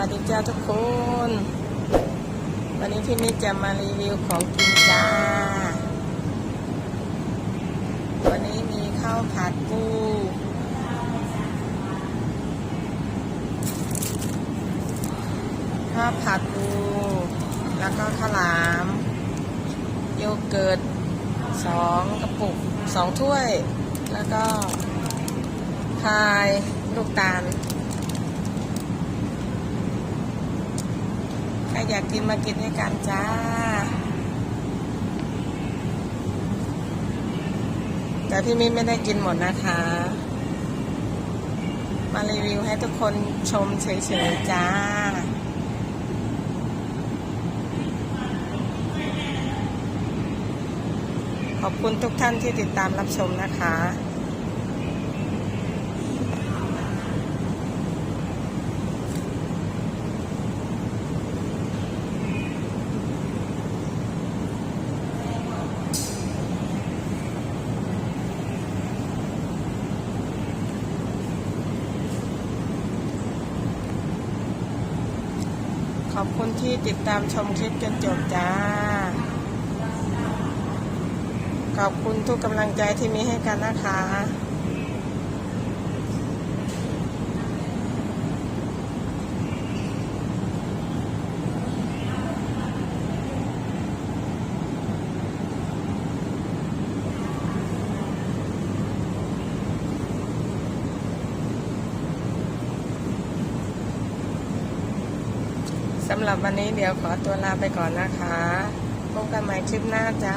วัสดีจ้าทุกคน วันนี้พี่มิจะมารีวิวของกินจ้า วันนี้มีข้าวผัดปูข้าวผัดปู แล้วก็ข้าวหลาม โยเกิร์ตสองกระปุกสองถ้วย แล้วก็พายลูกตาล ใค รอยากกินมากินด้วยกันจ้า แต่พี่มิ้นไม่ได้กินหมดนะคะ มารีวิวให้ทุกคนชมเฉยๆจ้าขอบคุณทุกท่านที่ติดตามรับชมนะคะ ขอบคุณที่ติดตามชมคลิปจนจบจ้า ขอบคุณทุกกำลังใจที่มีให้กันนะคะ สำหรับวันนี้เดี๋ยวขอตัวลาไปก่อนนะคะ พบกันใหม่คลิปหน้าจ้า